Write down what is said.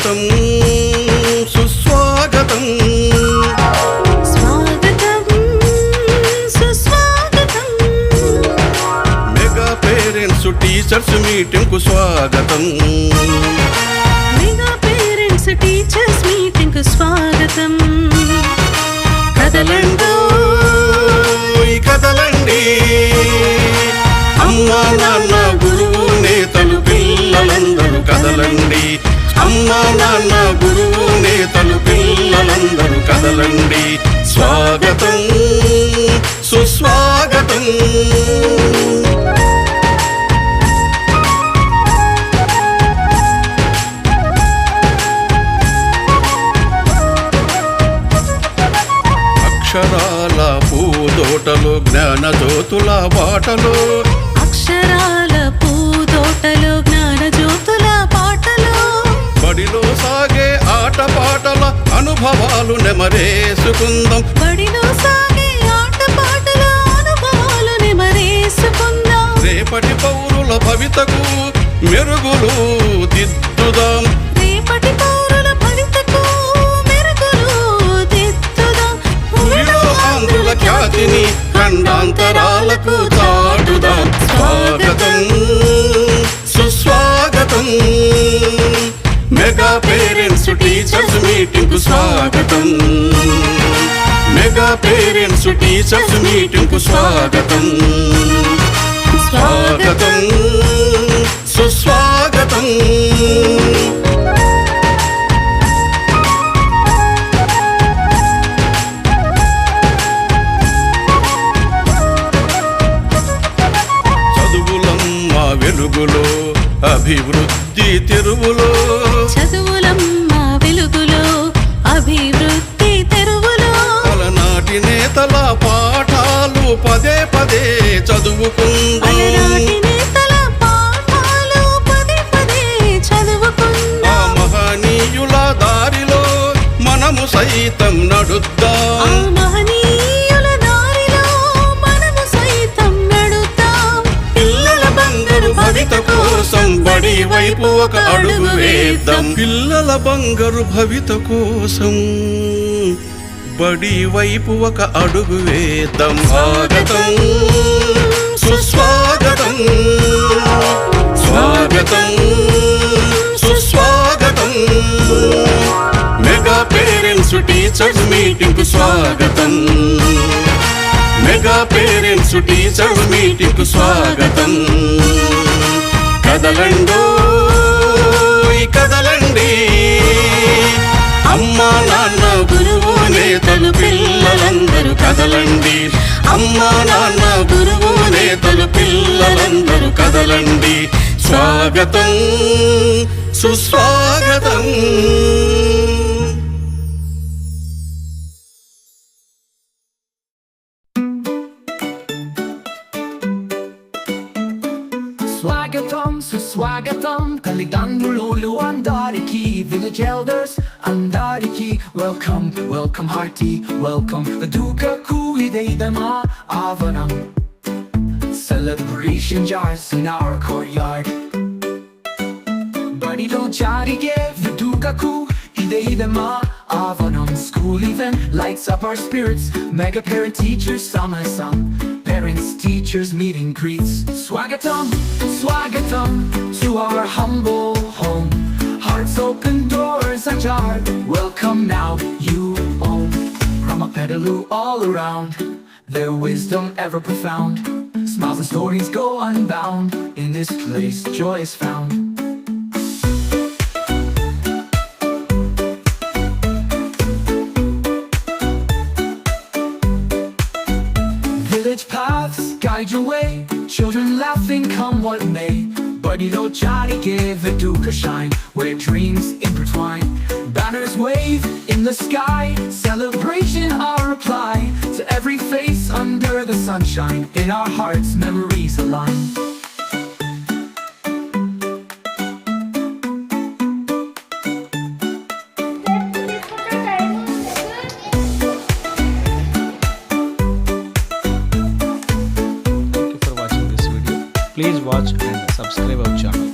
స్వాగతం సుస్వాగతం. స్వాగతం సుస్వాగతం. మెగా పేరెంట్స్ టీచర్స్ మీటింగ్కు స్వాగతం. అమ్మా నాన్న గురువు నేతలు పిల్లలందరూ కదలండి. స్వాగతం సుస్వాగతం. అక్షరాల పూదోటలు జ్ఞానజ్యోతుల పాటలు బాటలు అక్షరాల నెమరేసుకుందాం బడిలో సాగే ఆట పాటల అనుభవాలు నెమరేసుకుందాం. రేపటి పౌరుల భవితకు మెరుగులు స్వాగతం. మెగా పేరెంట్స్ టీచర్స్ మీటింగ్కు స్వాగతం. స్వాగతం. సుస్వాగతం. చదువులమ్మ వెలుగులో అభివృద్ధి తెరువులో చదువు అభివృద్ధి తెరువులో. అలనాటి నేతల పాఠాలు పదే పదే చదువుకుందాం మహనీయుల దారిలో మనము సైతం నడుద్దాం. వైపు ఒక అడుగు వేద్దాం. పిల్లల బంగారు భవిత కోసం బడి వైపు ఒక అడుగు వేద్దాం. స్వాగతం సుస్వాగతం స్వాగతం సుస్వాగతం. మెగా పేరెంట్స్ టీచర్స్ మీటింగ్కు స్వాగతం. మెగా పేరెంట్స్ టీచర్స్ మీటింగ్కు స్వాగతం. కదలండు కదలండి. అమ్మా నాన్న గురువు నేతలు పిల్లలందరూ కదలండి. అమ్మా నాన్న గురువు నేతలు పిల్లలందరూ కదలండి. స్వాగతం సుస్వాగతం. Swagatham, Suswagatham, Kaligandululu, Swagatam Swagathon. Andariki Village Elders Andariki Welcome, welcome hearty, welcome. The Duca Kui Deidema Avana Celebration jars in our courtyard. Bernie the Duca Kui Deidema Avanam School event lights up our spirits. Mega parent teachers summer song teachers, meet and greets. Swagatham, swagatham to our humble home. Hearts open, doors ajar. Welcome now, you own. Ramapedaloo all around. Their wisdom ever profound. Smiles and stories go unbound. In this place, joy is found. Guide your way. Children laughing, come what may. Buddy no Johnny give a duke a shine where dreams intertwine. Banners wave in the sky. Celebration our reply to every face under the sunshine. In our hearts, memories align. Please watch and subscribe our channel.